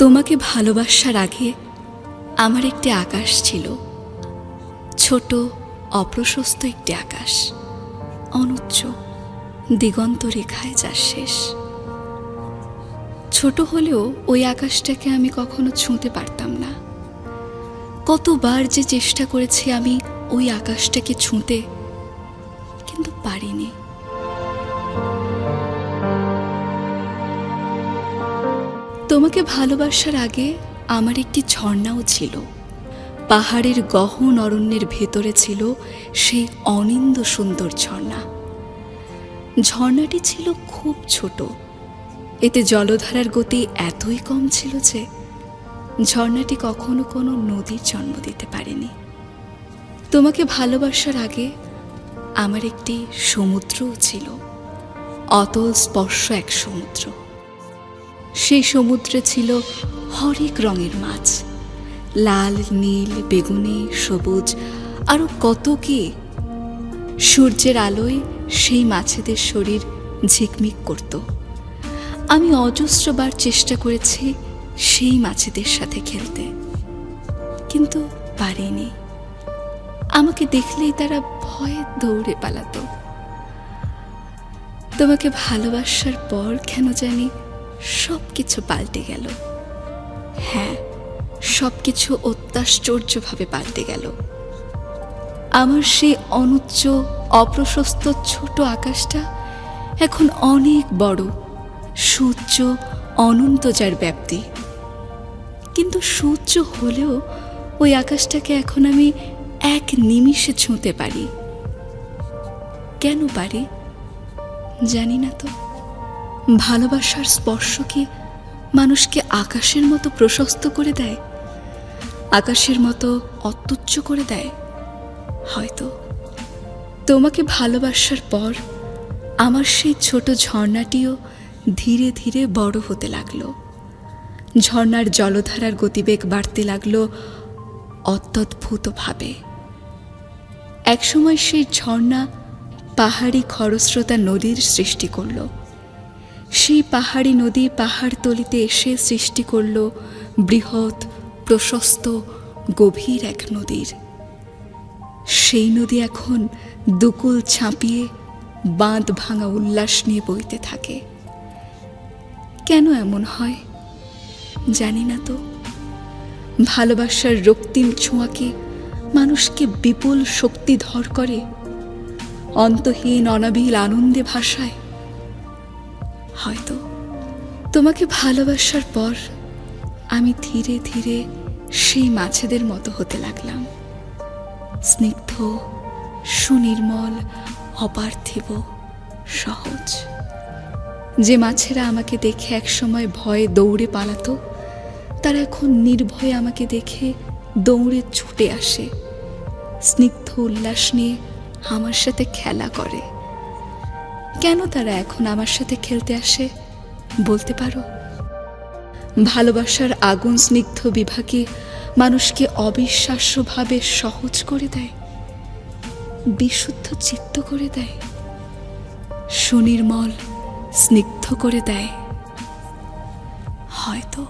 তোমাকে ভালোবাসার আগে আমার একটি আকাশ ছিল। ছোট, অপ্রশস্ত একটি আকাশ। অনুচ্চ, দিগন্ত রেখায় যার শেষ। ছোট হলেও ওই আকাশটাকে আমি কখনো ছুঁতে পারতাম না। কতবার যে চেষ্টা করেছি আমি ওই আকাশটাকে ছুঁতে, কিন্তু পারিনি। তোমাকে ভালোবাসার আগে আমার একটি ঝর্ণাও ছিল। পাহাড়ের গহন অরণ্যের ভেতরে ছিল সেই অনিন্দ সুন্দর ঝর্ণা। ঝর্ণাটি ছিল খুব ছোট। এতে জলধারার গতি এতই কম ছিল যে ঝর্ণাটি কখনো কোনো নদীর জন্ম দিতে পারেনি। তোমাকে ভালোবাসার আগে আমার একটি সমুদ্রও ছিল। অতল স্পর্শ এক সমুদ্র। সেই সমুদ্রে ছিল হরেক রঙের মাছ। লাল, নীল, বেগুনি, সবুজ আরও কত কি। সূর্যের আলোয় সেই মাছেদের শরীর ঝিকমিক করত। আমি অজস্রবার চেষ্টা করেছি সেই মাছেদের সাথে খেলতে। কিন্তু পারিনি। আমাকে দেখলেই তারা ভয়ে দৌড়ে পালাত। তোমাকে ভালোবাসার পর কেন জানি সব কিছু পাল্টে গেল। হ্যাঁ সব কিছু অত্যাশ্চর্যভাবে পাল্টে গেল। আমার সেই অনুচ্চ, অপ্রশস্ত ছোট আকাশটা এখন অনেক বড়, সূর্য অনন্ত যার ব্যাপ্তি। কিন্তু সূর্য হলেও ওই আকাশটাকে এখন আমি এক নিমিষে ছুঁতে পারি। কেন পারি? জানি না তো। ভালোবাসার স্পর্শ কি মানুষকে আকাশের মতো প্রশস্ত করে দেয়? আকাশের মতো অত্যুচ্চ করে দেয়? হয়তো। তোমাকে ভালোবাসার পর আমার সেই ছোট ঝর্ণাটিও ধীরে ধীরে বড় হতে লাগল। ঝর্ণার জলধারার গতিবেগ বাড়তে লাগল অত্যদ্ভুতভাবে। একসময় সেই ঝর্ণা পাহাড়ি খরস্রোতা নদীর সৃষ্টি করল। সেই পাহাড়ি নদী পাহাড় তলিতে এসে সৃষ্টি করল বৃহৎ, প্রশস্ত, গভীর এক নদীর। সেই নদী এখন দুকুল ছাপিয়ে বাঁধ ভাঙা উল্লাস নিয়ে বইতে থাকে। কেন এমন হয়? জানি না তো। ভালোবাসার রক্তিম ছোঁয়াকে মানুষকে বিপুল শক্তিধর করে, অন্তহীন অনাবিল আনন্দে ভাসায়। হয়তো। তোমাকে ভালোবাসার পর আমি ধীরে ধীরে সেই মাছেদের মতো হতে লাগলাম। স্নিগ্ধ, সুনির্মল, অপার্থিব, সহজ। যে মাছেরা আমাকে দেখে একসময় ভয়ে দৌড়ে পালাতো, তারা এখন নির্ভয়ে আমাকে দেখে দৌড়ে ছুটে আসে। স্নিগ্ধ উল্লাস নিয়ে আমার সাথে খেলা করে। কেন তারা এখন আমার সাথে খেলতে আসে? বলতে পারো। ভালোবাসার আগুন স্নিগ্ধ বিভাগে মানুষকে অবিশ্বাস্যভাবে সহজ করে দেয়। বিশুদ্ধ চিত্ত করে দেয়। সুনির্মল স্নিগ্ধ করে দেয়। হয়তো।